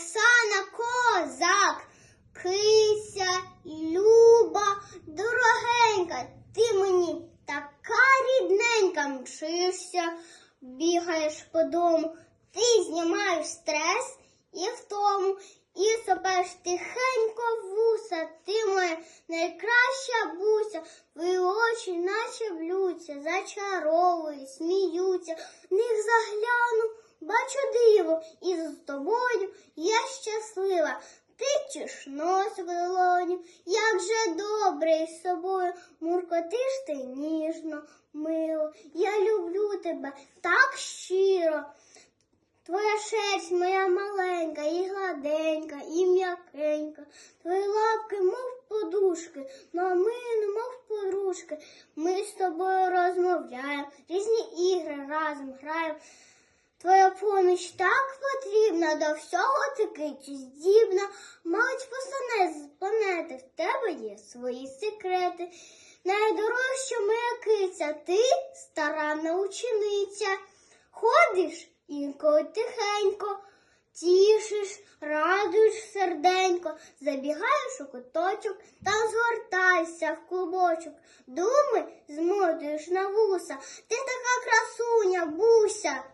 Оксана Козак, кися, люба, дорогенька, ти мені така рідненька, мчишся, бігаєш по дому, ти знімаєш стрес і втому, і сопеш тихенько вуса, ти моя найкраща буся, твої очі наче блються, зачаровують, сміються, в них загляну, бачу диво, і з тобою я щаслива. Тичеш носик в долоню, як же добре із собою, муркотиш ти ніжно, мило, я люблю тебе так щиро. Твоя шерсть моя маленька, і гладенька, і м'якенька. Твої лапки, мов подушки, мамини, мов подружки. Ми з тобою розмовляємо, різні ігри разом граємо. Твоя поміч так потрібна, до всього ти кичі здібна. Мабуть, постане з планети, в тебе є свої секрети. Найдорожча моя киця, ти старанна учениця. Ходиш інколи тихенько, тішиш, радуєш серденько, забігаєш у куточок та згортайся в клубочок. Думи змотуєш на вуса, ти така красуня, буся.